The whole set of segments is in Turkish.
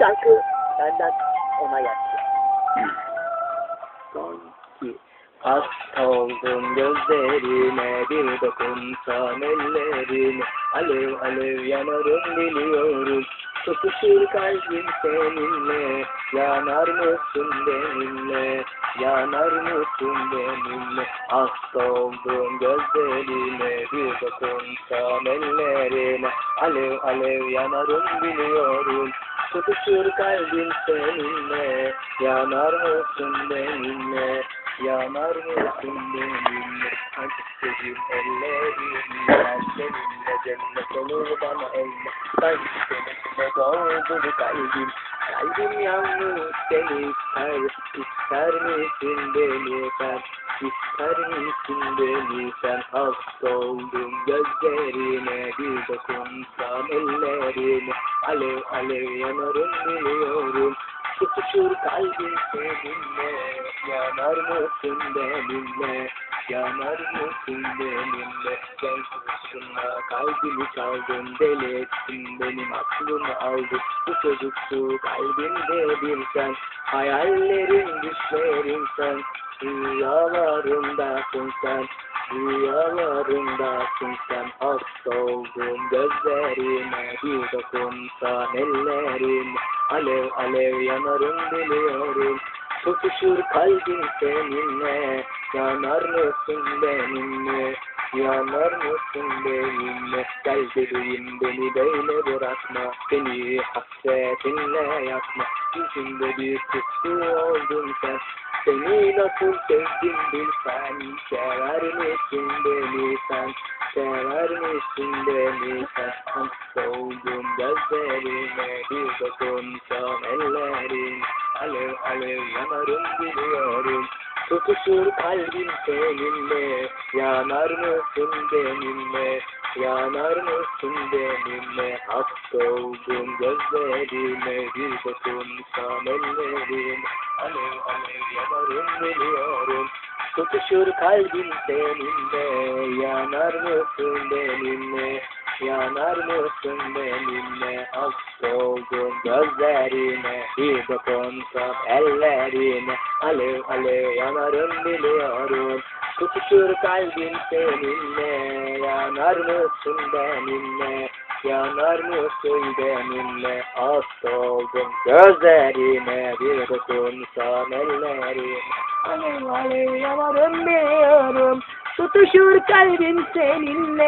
şarkı benden ona gelsin. Sanki hasta oldum gözlerine bir dokunsan ellerine alev alev yanarım biliyorum tutuşur kalbim seninle. Yanar mısın benimle yanar mısın benimle? Hasta oldum gözlerine bir dokunsan ellerine alev alev yanarım biliyorum tutuşur kalbim seninle. Yanar mısın benimle? Yanar mısın benimle? Seveyim ellerini ben seninle cennet olur bana elle Sanki seninle doldu kalbim. Kalbim yalnız seni ister. İster misin beni? Sen İster misin beni sen Hasta oldum gözlerine Bir dokunsam ellerine Alev alev yanarım biliyorum Tutuşur kalbim seninle. Yanar mısın benimle Yanar mısın benimle? Sen kurşunla kalbimi çaldın Deli ettin benim aklımı aldın. Bu çocuksu kalbimde bir sen Hayallerim düşlerim sen Rüyalarımdasın sen Rüyalarımdasın sen. Hasta oldum gözlerime Bir dokunsan ellerim Alev alev yanarım biliyorum. Tutuşur kalbim seninle Yanar mısın benimle? Yanar mısın benimle? Gel bebeğim beni böyle bırakma. Beni hasretinle yakma. Yüzümde bir tutku oldun sen Seni nasıl sevdim bilsen Sever misin beni sen? Sever misin beni sen? Hasta oldum gözlerine Bir dokunsam ellerin Alev alev yanarım biliyorum Tutuşur kalbim seninle Yanar mısın benimle Yanar mısın benimle? Hasta oldum gözlerine Bir dokunsam ellerin Alev alev yanarım biliyorum. Tutuşur kalbim seninle Yanar mısın benimle Yanar mısın benimle? Hasta oldum gözlerine Bir dokunsam ellerine Alev alev yanarım biliyorum. Tutuşur kalbim seninle. Yanar mısın benimle? Yanar mısın benimle? Hasta oldum gözlerine Bir dokunsam ellerine Alev alev yanarım biliyorum Tutuşur kalbim seninle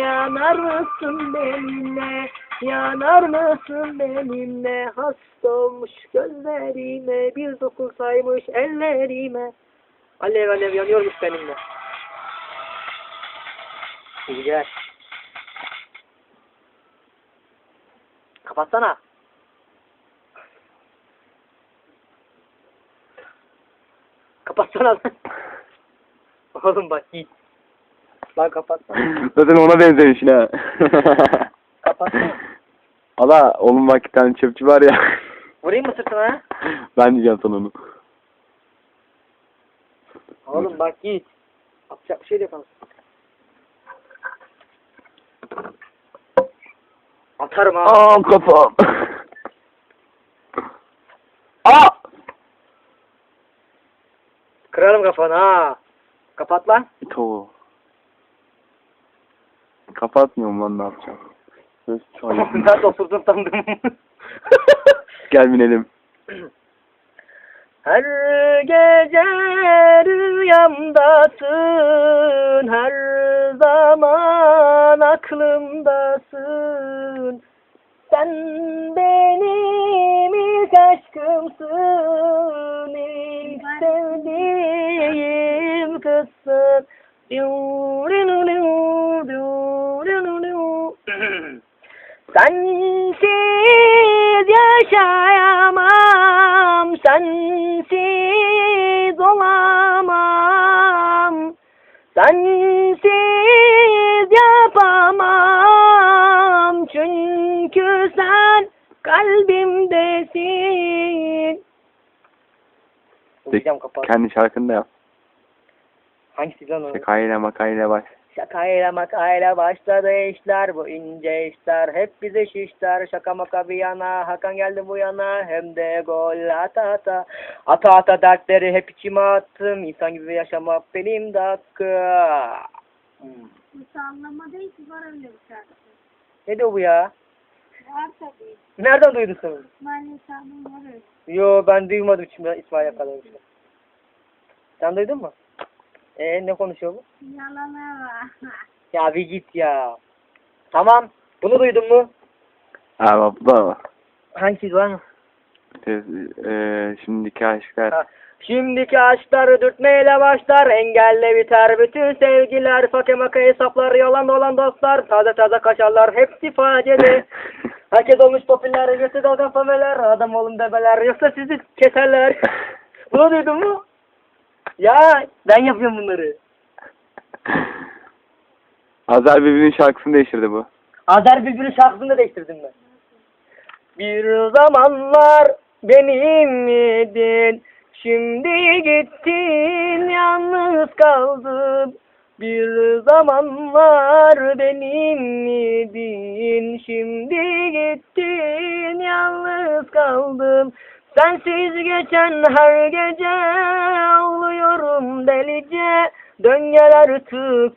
Yanar mısın benimle Yanar mısın benimle? Hasta olmuş gözlerime Bir dokunsaymış ellerime. Alev alev yanıyormuş benimle. Gel Kapatsana. Kapatsana. Oğlum bak git. Lan kapatsana. Zaten ona benzemiş ha. Kapatsana. Allah oğlum bak bir tane çöpçü var ya. Vurayım mı sırtına ha? ben diyeceğim sana onu. Oğlum bak git. Yapacak bir şey de yapamaz. Atarım ha. Aa kafam. Aa! Kırarım kafanı ha. Kapat lan. To. Kapatmıyorum lan ne yapacağım. Söz çayım. Nerede oturdun sandım. Gel binelim. Her gece rüyamdasın, her zaman aklımdasın. Sen benim ilk aşkımsın, Sensiz yaşayamam, sensiz olamam. Sensiz yapamam, çünkü sen kalbimdesin. Kendi şarkını da yap. Hangisi lan o? Şakayla makayla baş. Şakayla makayla başladı işler bu ince işler hep bize şişler şaka maka bir yana Hakan geldi bu yana hem de gol ata ata ata ata dertleri hep içime attım insan gibi yaşamak benim de hakkım Hmm. Bu sallama değil ki var öyle bir şarkı. Ne diyor bu ya? Var tabii. Nereden duydun sen? İsmail Hesabı'nın var öyle. Yo ben duymadım şimdi İsmail yakalamış. Sen duydun mu? Ee ne konuşuyor bu? Yalana var. Ya bir git ya. Tamam. Bunu duydun mu? Da var. Hangisi var mı? Ee, e, şimdiki aşklar. Ha. Şimdiki aşklar dürtmeyle başlar, engelle biter bütün sevgiler, fake maka hesaplar, yalan dolan dostlar, taze taze kaşarlar, hepsi facieli. Herkes olmuş popüler, göğsü dalgan fameler, adam olun debeler, yoksa sizi keserler. Bunu duydun mu? Ya ben yapıyorum bunları. Azar birbirinin şarkısını değiştirdi bu. Azer Bülbül'ün şarkısını da değiştirdim ben. Bir zamanlar benim miydin? Şimdi gittin yalnız kaldım. Bir zamanlar benim miydin? Şimdi gittin yalnız kaldım. Sensiz geçen her gece ağlıyorum delice. Dön gel artık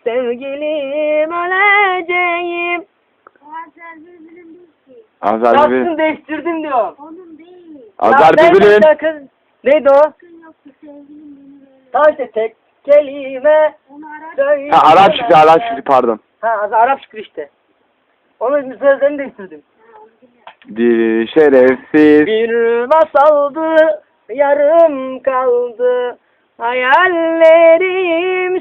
sevgilim öleceğim. Azer Bülbül'ün değil ki. Azar Şarkısını değiştirdim diyor. Onun değil. Azar Ya birbirinin. neydi kız? Neydi o? Sakın yoktu sevgilim beni böyle. Ta işte tek kelime Onu söyle. Ha Arap Şükrü, Arap Şükrü pardon. Ha az Arap Şükrü işte. Onun sözlerini değiştirdim. Bir şerefsiz. Bir masaldı yarım kaldı. Hayallerim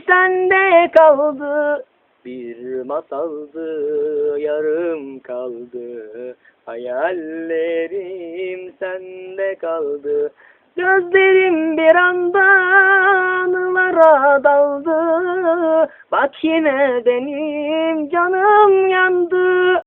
sende kaldı. Bir masaldı yarım kaldı. Hayallerim sende kaldı. Gözlerim bir anda anılara daldı. Bak yine benim canım yandı.